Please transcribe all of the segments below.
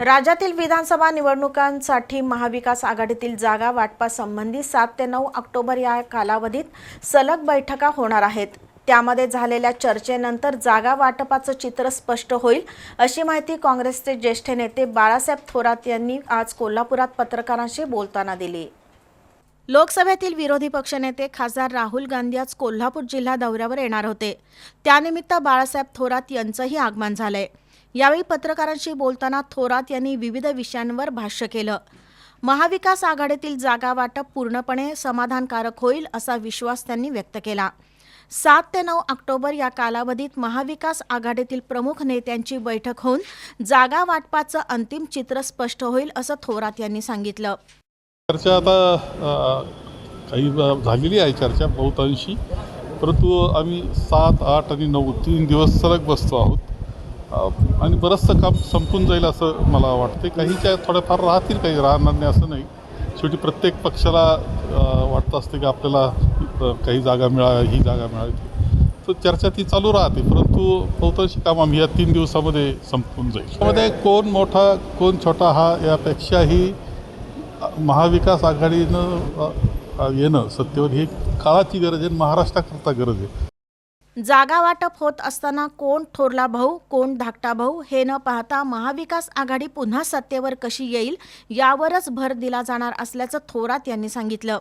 राज्यातील विधानसभा निवडणुकांसाठी महाविकास आघाडीतील जागा वाटपासंबंधी सात ते नऊ ऑक्टोबर या कालावधीत सलग बैठका होणार आहेत. त्यामध्ये झालेल्या चर्चेनंतर जागा वाटपाचं चित्र स्पष्ट होईल अशी माहिती काँग्रेसचे ज्येष्ठ नेते बाळासाहेब थोरात यांनी आज कोल्हापुरात पत्रकारांशी बोलताना दिली. लोकसभेतील विरोधी पक्षनेते खासदार राहुल गांधी आज कोल्हापूर जिल्हा दौऱ्यावर येणार होते. त्यानिमित्त बाळासाहेब थोरात यांचंही आगमन झालंय. यावेळी पत्रकारांशी बोलताना थोरात यांनी विविध विषयांवर भाष्य केलं. महाविकास आघाडीतील जागा वाटप पूर्णपणे समाधानकारक होईल असा विश्वास त्यांनी व्यक्त केला. सात ते नऊ ऑक्टोबर या कालावधीत महाविकास आघाडीतील प्रमुख नेत्यांची बैठक होऊन जागा वाटपाचं अंतिम चित्र स्पष्ट होईल असं थोरात यांनी सांगितलं. चर्चा आता काही झालेली आहे चर्चा बहुतांशी. परंतु आम्ही सात आठ आणि नऊ तीन दिवस सलग बसतो आहोत. आणि बरंचसं काम संपून जाईल असं मला वाटते काहीच्या थोड्याफार राहतील काही राहणार नाही असं नाही. शेवटी प्रत्येक पक्षाला वाटतं असते की आपल्याला काही जागा मिळाव्या ही जागा मिळावी. तर चर्चा ती चालू राहते परंतु बहुतांशी काम आम्ही या तीन दिवसामध्ये संपून जाईल. त्यामध्ये कोण मोठा कोण छोटा हा यापेक्षाही महाविकास आघाडीनं येणं सत्तेवर ही काळाची गरज आहे आणि महाराष्ट्राकरता गरज आहे. जागा वाटप होत असताना कोण थोरला भाऊ कोण धाकटा भाऊ हे न पाहता महाविकास आघाडी पुन्हा सत्तेवर कशी येईल यावरच भर दिला जाणार असल्याचं थोरात यांनी सांगितलं.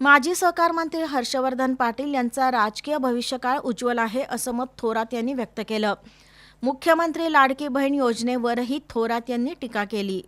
माजी सहकार मंत्री हर्षवर्धन पाटील यांचा राजकीय भविष्यकाळ उज्ज्वल आहे असं मत थोरात यांनी व्यक्त केलं. मुख्यमंत्री लाडकी बहीण योजनेवरही थोरात यांनी टीका केली.